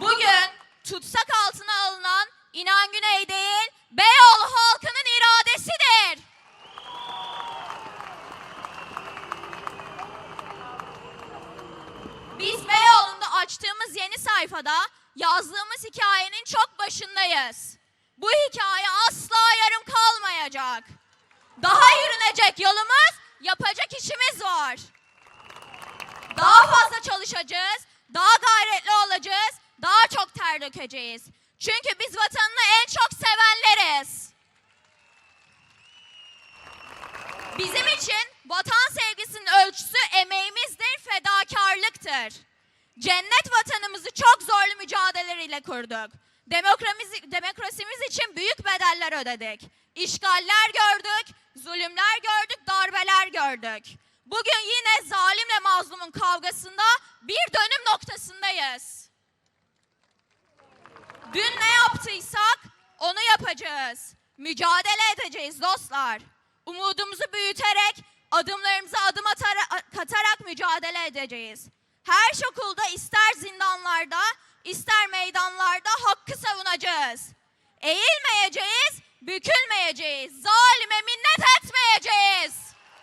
Bugün tutsak altına alınan İnan Güney değil, Beyoğlu halkının iradesidir. Biz Beyoğlu'nda açtığımız yeni sayfada yazdığımız hikayenin çok başındayız. Bu hikaye asla yarım kalmayacak. Daha yürünecek yolumuz, yapacak işimiz var. Daha fazla çalışacağız, daha çok ter dökeceğiz. Çünkü biz vatanını en çok sevenleriz. Bizim için vatan sevgisinin ölçüsü emeğimizdir, fedakarlıktır. Cennet vatanımızı çok zorlu mücadeleleriyle kurduk. Demokramiz- demokrasimiz için büyük bedeller ödedik. İşgaller gördük, zulümler gördük, darbeler gördük. Bugün yine zalimle mazlumun kavgasında bir dönüm noktasındayız. Dün ne yaptıysak onu yapacağız. Mücadele edeceğiz dostlar. Umudumuzu büyüterek, adımlarımıza adım atara- katarak mücadele edeceğiz. Her şokulda ister zindanlarda, ister meydanlarda hakkı savunacağız. Eğilmeyeceğiz, bükülmeyeceğiz. Etmeyeceğiz.